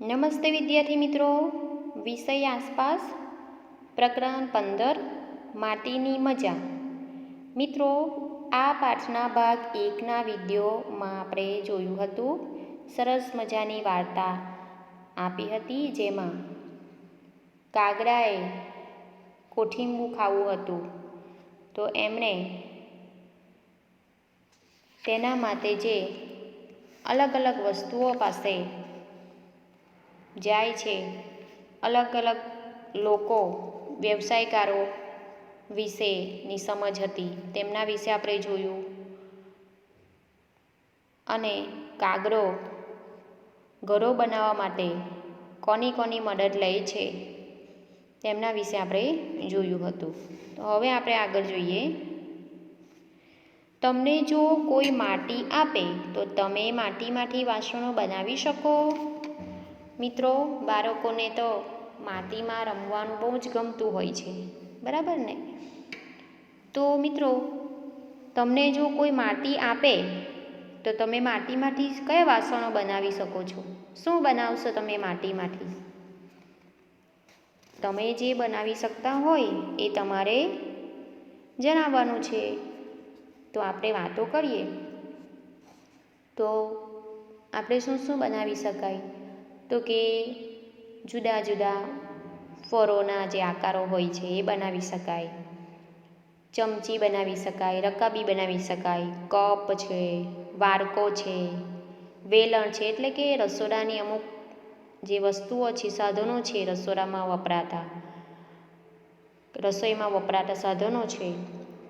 નમસ્તે વિદ્યાર્થી મિત્રો. વિષય આસપાસ. પ્રકરણ પંદર, માટીની મજા. મિત્રો, આ પાઠના ભાગ એકના વિડીયોમાં આપણે જોયું હતું. સરસ મજાની વાર્તા આપી હતી જેમાં કાગડાએ કોઠીંબુ ખાવું હતું. તો એમણે તેના માટે જે અલગ અલગ વસ્તુઓ પાસે જાય છે. અલગ અલગ લોકો, વ્યવસાયકારો વિશેની સમજ હતી. તેમના વિશે આપણે જોયું. અને કાગરો ઘરો બનાવવા માટે કોની કોની મદદ લે છે, તેમના વિશે આપણે જોયું હતું. તો હવે આપણે આગળ જોઈએ. તમને જો કોઈ માટી આપે, તો તમે માટીમાંથી વાસણો બનાવી શકો. મિત્રો, બાળકોને તો માટીમાં રમવાનું બહુ જ ગમતું હોય છે. બરાબર ને? તો મિત્રો, તમને જો કોઈ માટી આપે, તો તમે માટીમાંથી કયા વાસણો બનાવી શકો છો? શું બનાવશો તમે માટીમાંથી? તમે જે બનાવી શકતા હોય એ તમારે જણાવવાનું છે. તો આપણે વાતો કરીએ. તો આપણે શું શું બનાવી શકાય? તો કે જુદા જુદા ફળોના જે આકારો હોય છે એ બનાવી શકાય. ચમચી બનાવી શકાય, રકાબી બનાવી શકાય, કપ છે વાડકો છે, વેલણ છે, એટલે કે રસોડાની અમુક જે વસ્તુઓ છે, સાધનો છે રસોડામાં વપરાતા, રસોઈમાં વપરાતા સાધનો છે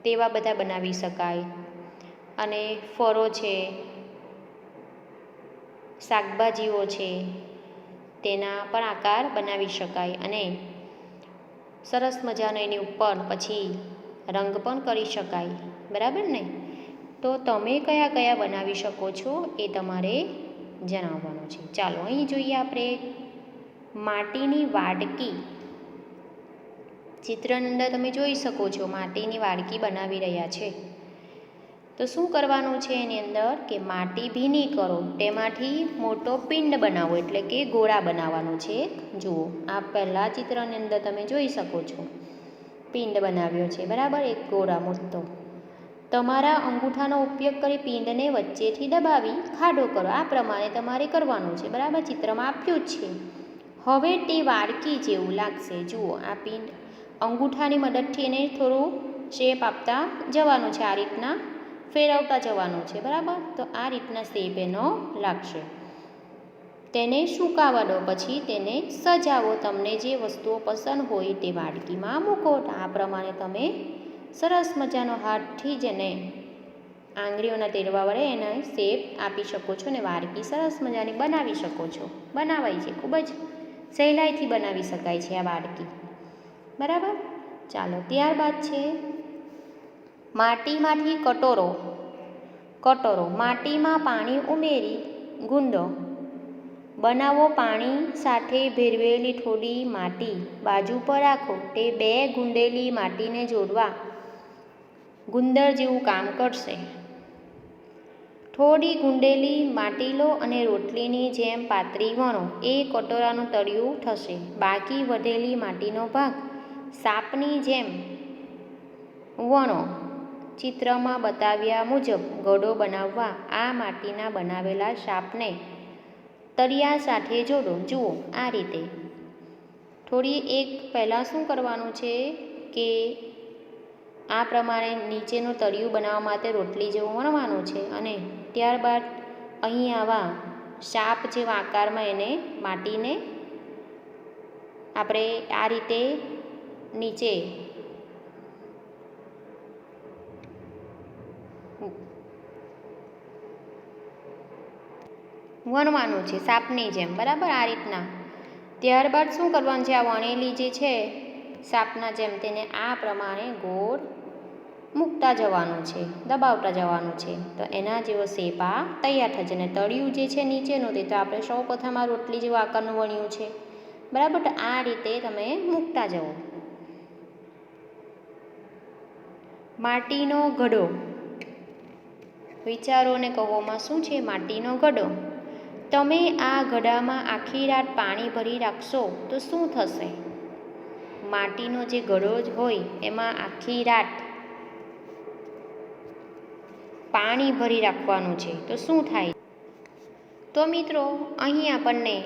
તેવા બધા બનાવી શકાય. અને ફળો છે, શાકભાજીઓ છે તેના પણ આકાર બનાવી શકાય અને સરસ મજાનો એની ઉપર પછી રંગ પણ કરી શકાય. બરાબર ને? તો તમે કયા કયા બનાવી શકો છો એ તમારે જણાવવાનું છે. ચાલો, અહીં જોઈએ આપણે. માટીની વાડકી. ચિત્રની અંદર તમે જોઈ શકો છો, માટીની વાડકી બનાવી રહ્યા છે. તો શું કરવાનું છે એની અંદર કે માટી ભીની કરો, તેમાંથી મોટો પિંડ બનાવો એટલે કે ગોળા બનાવવાનું છે. જુઓ, આ પહેલાં ચિત્રની અંદર તમે જોઈ શકો છો. પિંડ બનાવ્યો છે, બરાબર? એક ગોળા મોટો. તમારા અંગૂઠાનો ઉપયોગ કરી પિંડને વચ્ચેથી દબાવી ખાડો કરો. આ પ્રમાણે તમારે કરવાનું છે, બરાબર? ચિત્રમાં આપ્યું જ છે. હવે તે વાડકી જેવું લાગશે. જુઓ, આ પિંડ અંગૂઠાની મદદથી એને થોડું શેપ આપતા જવાનું છે આ રીતના. ફેરવતા જવાનું છે, બરાબર? તો આ રીતના શેપ એનો લાગશે. તેને સુકાવા પછી તેને સજાવો. તમને જે વસ્તુઓ પસંદ હોય તે વાડકીમાં મૂકો. આ પ્રમાણે તમે સરસ મજાનો હાથથી જ એને આંગળીઓના તેરવા વડે એને શેપ આપી શકો છો ને વાડકી સરસ મજાની બનાવી શકો છો. બનાવાય છે, ખૂબ જ સહેલાઈથી બનાવી શકાય છે આ વાડકી. બરાબર? ચાલો, ત્યારબાદ છે માટીમાંથી કટોરો. કટોરો. માટીમાં પાણી ઉમેરી, ગુંદો. બનાવો પાણી સાથે ભેરવેલી થોડી માટી. બાજુ પર રાખો. તે બે ગુંદેલી માટીને જોડવા. ગુંદર જેવું કામ કરશે. થોડી ગુંડેલી માટી લો અને રોટલીની જેમ પાતળી વણો. એ કટોરાનું તળિયું થશે. બાકી વધેલી માટીનો ભાગ સાપની જેમ વણો. ચિત્રમાં બતાવ્યા મુજબ ઘડો બનાવવા આ માટીના બનાવેલા સાપને તળિયા સાથે જોડો. જુઓ, આ રીતે. થોડી એક પહેલાં શું કરવાનું છે કે આ પ્રમાણે નીચેનું તળિયું બનાવવા માટે રોટલી જેવું વણવાનું છે અને ત્યારબાદ અહીં આવા શાપ જેવા આકારમાં એને માટીને આપણે આ રીતે નીચે વણવાનું છે, સાપની જેમ, બરાબર? આ રીતના. ત્યારબાદ શું કરવાનું છે? આ વણેલી જે છે, સાપના જેમ, તેને આ પ્રમાણે ગોળ મૂકતા જવાનું છે, દબાવતા જવાનું છે. તો એના જેવો શેપ આ તૈયાર થશે અને તળિયું જે છે, નીચેનું તે તો આપણે સૌ પ્રથમ આ રોટલી જેવું આકારનું વણ્યું છે. બરાબર? તો આ રીતે તમે મૂકતા જવો માટીનો ઘડો વિચારો અને કહોમાં શું છે માટીનો ઘડો તમે આ ઘડામાં આખી રાત પાણી ભરી રાખશો તો શું થશે? માટીનો જે ઘડો જ હોય એમાં આખી રાત પાણી ભરી રાખવાનું છે તો શું થાય? તો મિત્રો, અહીં આપણને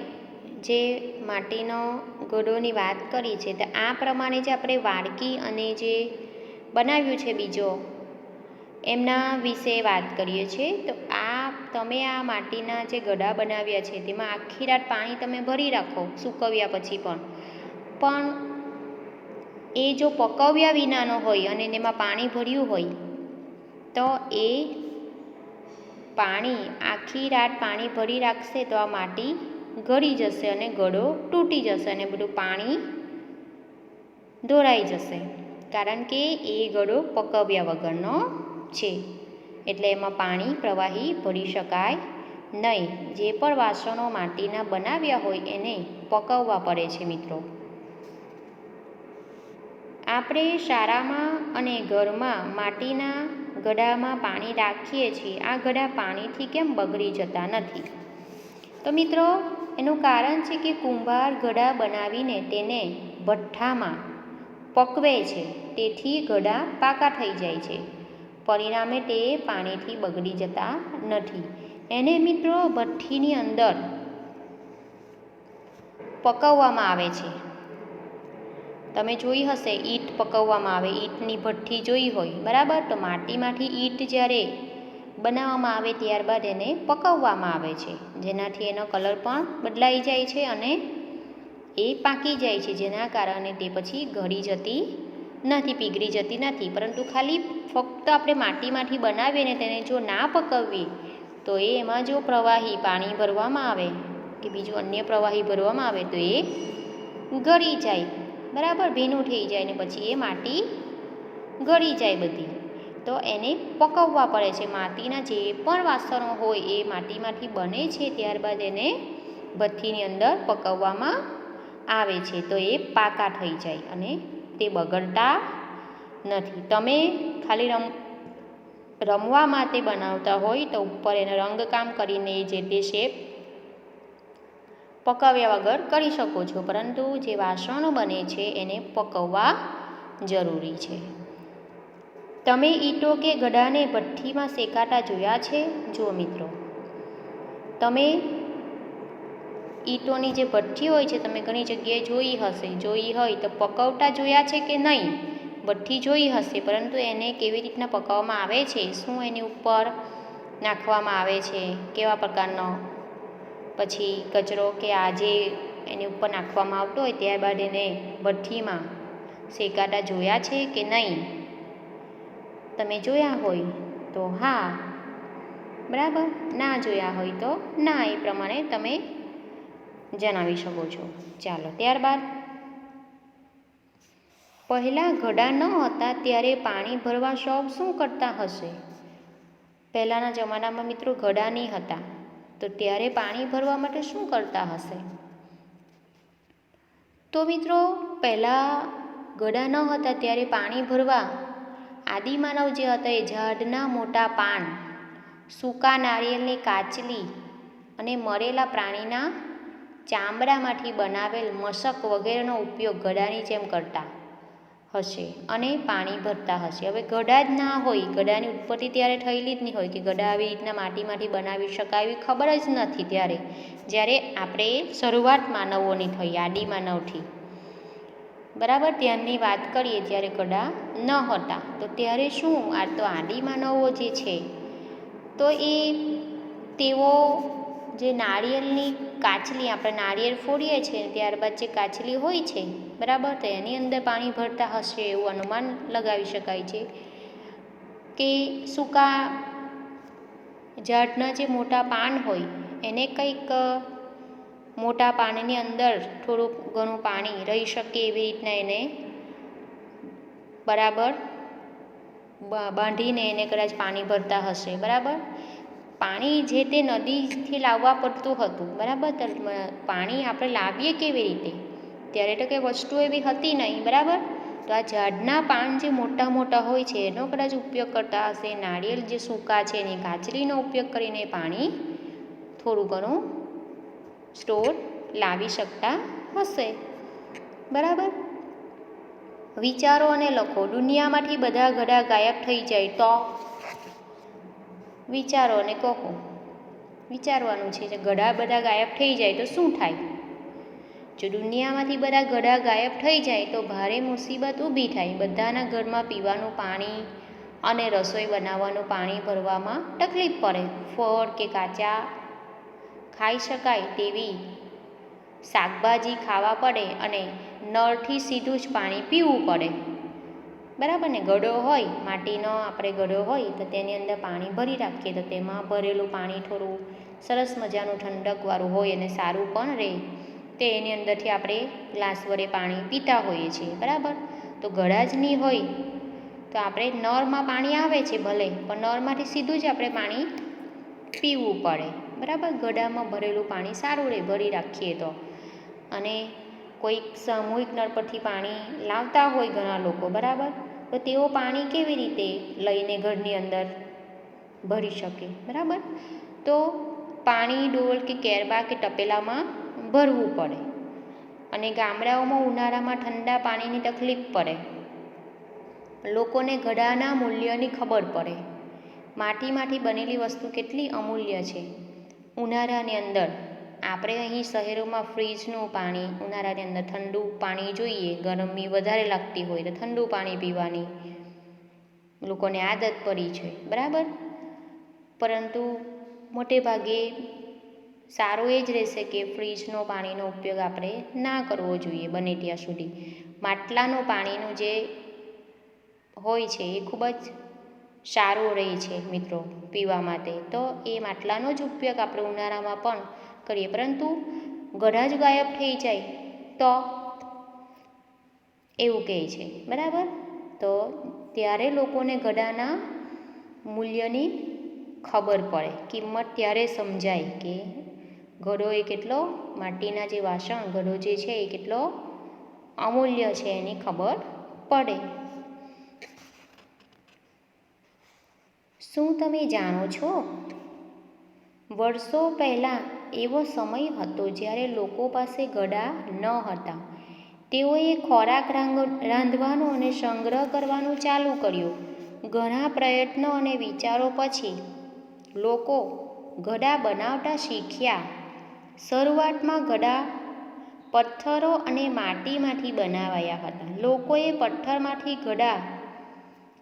જે માટીનો ઘડોની વાત કરી છે તો આ પ્રમાણે જે આપણે વાડકી અને જે બનાવ્યું છે બીજો એમના વિશે વાત કરીએ છીએ. તો આ તમે આ માટીના જે ગડા બનાવ્યા છે, તેમાં આખી રાત પાણી તમે ભરી રાખો સૂકવ્યા પછી પણ. પણ એ જો પકવ્યા વિનાનો હોય અને એમાં પાણી ભર્યું હોય, તો એ પાણી આખી રાત પાણી ભરી રાખશે તો આ માટી ગળી જશે અને ગળો તૂટી જશે અને બધું પાણી ઢોળાઈ જશે. કારણ કે એ ગળો પકવ્યા વગરનો છે. એટલે એમાં પાણી પ્રવાહી ભરી શકાય નહીં. જે પણ વાસણો માટીના બનાવ્યા હોય એને પકવવા પડે છે મિત્રો. આપણે શાળામાં અને ઘરમાં માટીના ગડામાં પાણી રાખીએ છીએ. આ ગડા પાણીથી કેમ બગડી જતા નથી? તો મિત્રો, એનું કારણ છે કે કુંભાર ગડા બનાવીને તેને ભઠ્ઠામાં પકવે છે. તેથી ગડા પાકા થઈ જાય છે. પરિણામે તે પાણીથી બગડી જતા નથી. એને મિત્રો ભઠ્ઠીની અંદર પકવવામાં આવે છે. તમે જોઈ હશે, ઈંટ પકવવામાં આવે, ઈંટની ભઠ્ઠી જોઈ હોય, બરાબર? તો માટીમાંથી ઈંટ જ્યારે બનાવવામાં આવે ત્યારબાદ એને પકવવામાં આવે છે. જેનાથી એનો કલર પણ બદલાઈ જાય છે અને એ પાકી જાય છે, જેના કારણે તે પછી ઘડી જતી નથી, પીગળી જતી નથી. પરંતુ ખાલી ફક્ત આપણે માટીમાંથી બનાવીને તેને જો ના પકવવી, તો એ એમાં જો પ્રવાહી પાણી ભરવામાં આવે કે બીજું અન્ય પ્રવાહી ભરવામાં આવે, તો એ ગળી જાય. બરાબર? ભીનું થઈ જાય ને પછી એ માટી ગળી જાય બધી. તો એને પકવવા પડે છે. માટીના જે પણ વાસણો હોય એ માટીમાંથી બને છે, ત્યારબાદ એને ભઠ્ઠીની અંદર પકવવામાં આવે છે. તો એ પાકા થઈ જાય અને તે બગડતા નથી. તમે ખાલી રમ રમવા માટે બનાવતા હોય તો ઉપર એને રંગકામ કરીને જે તે શેપ પકાવ્યા વગર કરી શકો છો. પરંતુ જે વાસણો બને છે એને પકવવા જરૂરી છે. તમે ઈંટો કે ગડાને ભઠ્ઠીમાં શેકાતા જોયા છે? જો મિત્રો. તમે ઈંટોની જે ભઠ્ઠી હોય છે, તમે ઘણી જગ્યાએ જોઈ હશે. જોઈ હોય તો પકવતા જોયા છે કે નહીં? ભઠ્ઠી જોઈ હશે, પરંતુ એને કેવી રીતના પકાવવામાં આવે છે? શું એની ઉપર નાખવામાં આવે છે? કેવા પ્રકારનો? પછી કચરો કે આ જે એની ઉપર નાખવામાં આવતો હોય, ત્યારબાદ એને ભઠ્ઠીમાં શેકાતા જોયા છે કે નહીં? તમે જોયા હોય તો હા. બરાબર? ના જોયા હોય તો ના. એ પ્રમાણે તમે જણાવી શકો છો. ચાલો, ત્યારબાદ. પહેલાં ઘડા ન હતા ત્યારે પાણી ભરવા શોખ શું કરતા હશે? પહેલાંના જમાનામાં મિત્રો ઘડા નહીં હતા, તો ત્યારે પાણી ભરવા માટે શું કરતા હશે? તો મિત્રો, પહેલાં ઘડા ન હતા ત્યારે પાણી ભરવા, આદિમાનવ જે હતા એ ઝાડના મોટા પાન, સૂકા નારિયેળની કાચલી અને મરેલા પ્રાણીના ચામડામાંથી બનાવેલ મશક વગેરેનો ઉપયોગ ઘડાની જેમ કરતા હશે અને પાણી ભરતા હશે. હવે ગડા જ ના હોય ગડાની ઉત્પત્તિ ત્યારે થયેલી જ નહીં હોય કે ગડા આવી રીતના માટીમાંથી બનાવી શકાય એવી ખબર જ નથી ત્યારે. જ્યારે આપણે શરૂઆત માનવોની થઈ આદિ માનવથી બરાબર? ત્યારની વાત કરીએ જ્યારે ગડા ન હતા, તો ત્યારે શું? આ તો આદિ માનવો જે છે, તો એ તેઓ જે નાળિયેરની કાચલી આપણે નાળિયેર ફોડીએ છીએ ત્યારબાદ જે કાચલી હોય છે, બરાબર? તો એની અંદર પાણી ભરતા હશે એવું અનુમાન લગાવી શકાય છે કે સૂકા ઝાડના જે મોટા પાન હોય, એને કંઈક મોટા પાનની અંદર થોડું ઘણું પાણી રહી શકે એવી રીતના એને, બરાબર? બાંધીને એને કદાચ પાણી ભરતા હશે, બરાબર? પાણી જે તે નદીથી લાવવા પડતું હતું, બરાબર? પાણી આપણે લાવીએ કેવી રીતે? ત્યારે તો કંઈ વસ્તુ એવી હતી નહીં, બરાબર? તો આ ઝાડના પાન જે મોટા મોટા હોય છે, એનો કદાચ ઉપયોગ કરતા હશે નાળિયેર જે સૂકા છે એની કાચરીનો ઉપયોગ કરીને પાણી થોડું ઘણું સ્ટોર લાવી શકતા હશે, બરાબર? વિચારો અને લખો, દુનિયામાંથી બધા ઘડા ગાયબ થઈ જાય તો? વિચારો અને કહો. વિચારવાનું છે, જે ઘડા બધા ગાયબ થઈ જાય તો શું થાય? જો દુનિયામાંથી બધા ગળા ગાયબ થઈ જાય તો ભારે મુસીબત ઊભી થાય. બધાના ઘરમાં પીવાનું પાણી અને રસોઈ બનાવવાનું પાણી ભરવામાં તકલીફ પડે. ફળ કે કાચા ખાઈ શકાય તેવી શાકભાજી ખાવા પડે અને નળથી સીધું જ પાણી પીવું પડે. બરાબર ને? ગડો હોય, માટીનો આપણે ગડો હોય, તો તેની અંદર પાણી ભરી રાખીએ. તો તેમાં ભરેલું પાણી થોડું સરસ મજાનું ઠંડકવાળું હોય અને સારું પણ રહે. તે એની અંદરથી આપણે ગ્લાસ વડે પાણી પીતા હોઈએ છીએ. બરાબર? તો ગળા જ નહીં હોય, તો આપણે નળમાં પાણી આવે છે ભલે, પણ નળમાંથી સીધું જ આપણે પાણી પીવું પડે. બરાબર? ગળામાં ભરેલું પાણી સારું રહે, ભરી રાખીએ તો. અને કોઈક સામૂહિક નળ પરથી પાણી લાવતા હોય ઘણા લોકો. બરાબર? તો તેઓ પાણી કેવી રીતે લઈને ઘરની અંદર ભરી શકે? બરાબર? તો પાણી, ડોલ કે કેરબા કે તપેલામાં ભરવું પડે. અને ગામડાઓમાં ઉનાળામાં ઠંડા પાણીની તકલીફ પડે. લોકોને ઘડાના મૂલ્યની ખબર પડે. માટીમાંથી બનેલી વસ્તુ કેટલી અમૂલ્ય છે. ઉનાળાની અંદર આપણે અહીં શહેરોમાં ફ્રીજનું પાણી, ઉનાળાની અંદર ઠંડુ પાણી જોઈએ, ગરમી વધારે લાગતી હોય તો ઠંડુ પાણી પીવાની લોકોને આદત પડી છે, બરાબર? પરંતુ મોટે ભાગે સારું એ જ રહેશે કે ફ્રીજનો પાણીનો ઉપયોગ આપણે ના કરવો જોઈએ બને ત્યાં સુધી. માટલાનું પાણીનું જે હોય છે એ ખૂબ જ સારું રહે છે મિત્રો પીવા માટે. તો એ માટલાનો જ ઉપયોગ આપણે ઉનાળામાં પણ કરીએ. પરંતુ ગઢા જ ગાયબ થઈ જાય તો એવું કહે છે. બરાબર? તો ત્યારે લોકોને ગઢાના મૂલ્યની ખબર પડે. કિંમત ત્યારે સમજાય કે ઘડો એ કેટલો માટીના જે વાસણ ઘડો જે છે એ કેટલો અમૂલ્ય છે એની ખબર પડે. શું તમે જાણો છો? વર્ષો પહેલાં એવો સમય હતો જ્યારે લોકો પાસે ગળા ન હતા. તેઓએ ખોરાક રાંધવાનું અને સંગ્રહ કરવાનું ચાલુ કર્યું. ઘણા પ્રયત્નો અને વિચારો પછી લોકો ઘડા બનાવતા શીખ્યા. શરૂઆતમાં ઘડા પથ્થરો અને માટીમાંથી બનાવાયા હતા. લોકોએ પથ્થરમાંથી ઘડા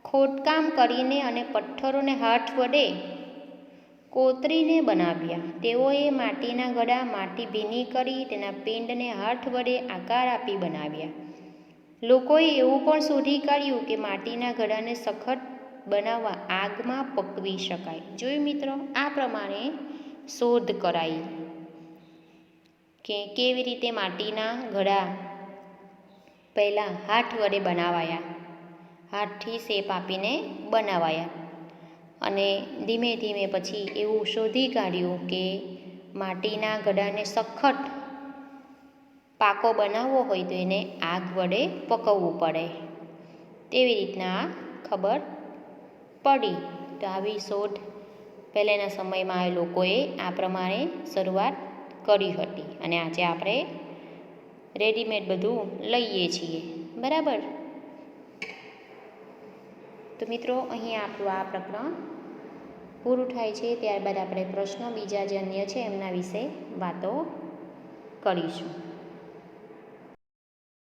ખોદકામ કરીને અને પથ્થરોને હાથ વડે કોતરીને બનાવ્યા. તેઓએ માટીના ઘડા માટી ભીની કરી તેના પિંડને હાથ વડે આકાર આપી બનાવ્યા. લોકોએ એવું પણ શોધી કાઢ્યું કે માટીના ઘડાને સખત બનાવવા આગમાં પકવી શકાય. જોયું મિત્રો, આ પ્રમાણે શોધ કરાઈ કે કેવી રીતે માટીના ઘડા પહેલાં હાથ વડે બનાવાયા. હાથથી શેપ આપીને બનાવાયા. અને ધીમે ધીમે પછી એવું શોધી કાઢ્યું કે માટીના ઘડાને સખત પાકો બનાવવો હોય તો એને આગ વડે પકવવું પડે. તેવી રીતના ખબર પડી. તો આવી શોધ પહેલાંના સમયમાં એ લોકોએ આ પ્રમાણે શરૂઆત કરી હતી. અને આજે આપણે રેડીમેડ બધું લઈએ છીએ. બરાબર? તો મિત્રો, અહીં આપણું આ પ્રકરણ પૂરું થાય છે. ત્યારબાદ આપણે પ્રશ્ન બીજા જે અન્ય છે એમના વિશે વાતો કરીશું.